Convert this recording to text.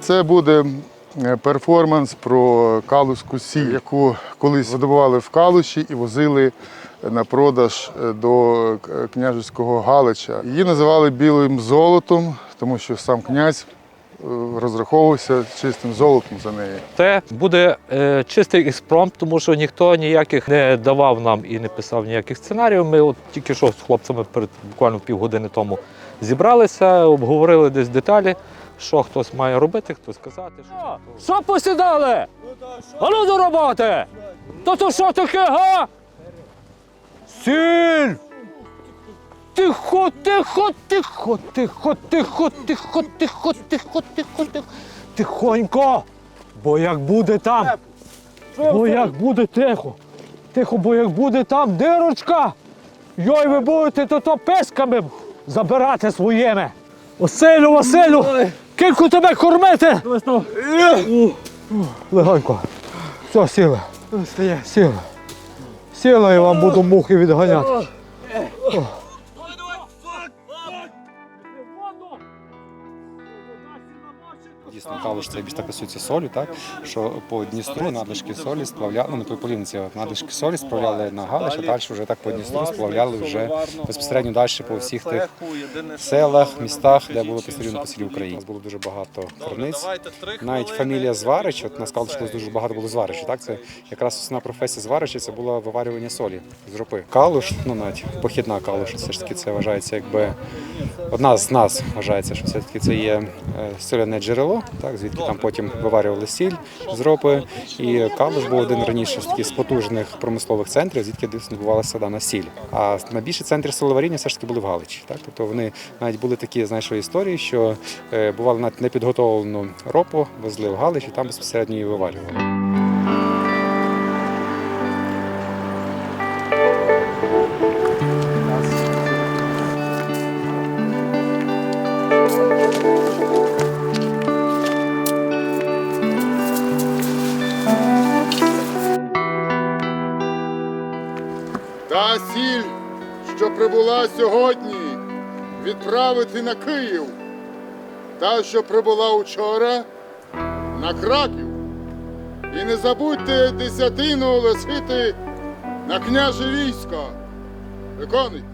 Це буде е, перформанс про калузьку сіль, яку колись видобували в Калуші і возили на продаж е, до е, княжеського Галича. Її називали білим золотом, тому що сам князь розраховувався чистим золотом за неї. Це буде е, чистий експромт, тому що ніхто ніяких не давав нам і не писав ніяких сценаріїв. Ми от тільки що з хлопцями перед буквально півгодини тому зібралися, обговорили десь деталі, що хтось має робити, хтось казати. Що, що посідали? А ну до роботи! То то що таке, га? Сіль! Тихо, тихо, тихо, тихо, тихо, тихо, тихо, тихо, тихо, тихо. Тихонько. Бо як буде там. Бо як буде тихо. Тихо, бо як буде там дирочка. Йой, ви будете то то песками забирати своїми. Василю, Василю, кілько тебе кормити. Легонько. Все, сіли. Сіли. Сіла і вам буду мухи відганяти. Дійсно, калуш це більш так стосується солі, так що по Дністру надлишки солі сплавляли, ну не по полівниці, надлишки солі сплавляли на Галич, а далі вже так по Дністру сплавляли вже безпосередньо далі по всіх тих селах, містах, де було посередньо по селі України. У нас було дуже багато криниць. Навіть фамілія Зварич, от на Калуші колись дуже багато було зваричів. Так, це якраз основна професія зварича це було виварювання солі з ропи. Калуш, ну навіть похідна калуш, все ж таки це вважається якби одна з нас вважається, що все-таки це є е, соляне джерело, так, звідки там потім виварювали сіль з ропи. І Калуш був один раніше з таких з потужних промислових центрів, звідки дійсно відбувалася дана сіль. А найбільші центри соловаріння все ж таки були в Галичі. Так? Тобто вони навіть були такі, знаєш, історії, що е, бувало навіть непідготовлену ропу, везли в Галич і там безпосередньо її виварювали. Та сіль, що прибула сьогодні, відправити на Київ. Та, що прибула учора, на Краків. І не забудьте десятину лисити на княже військо. Виконуйте.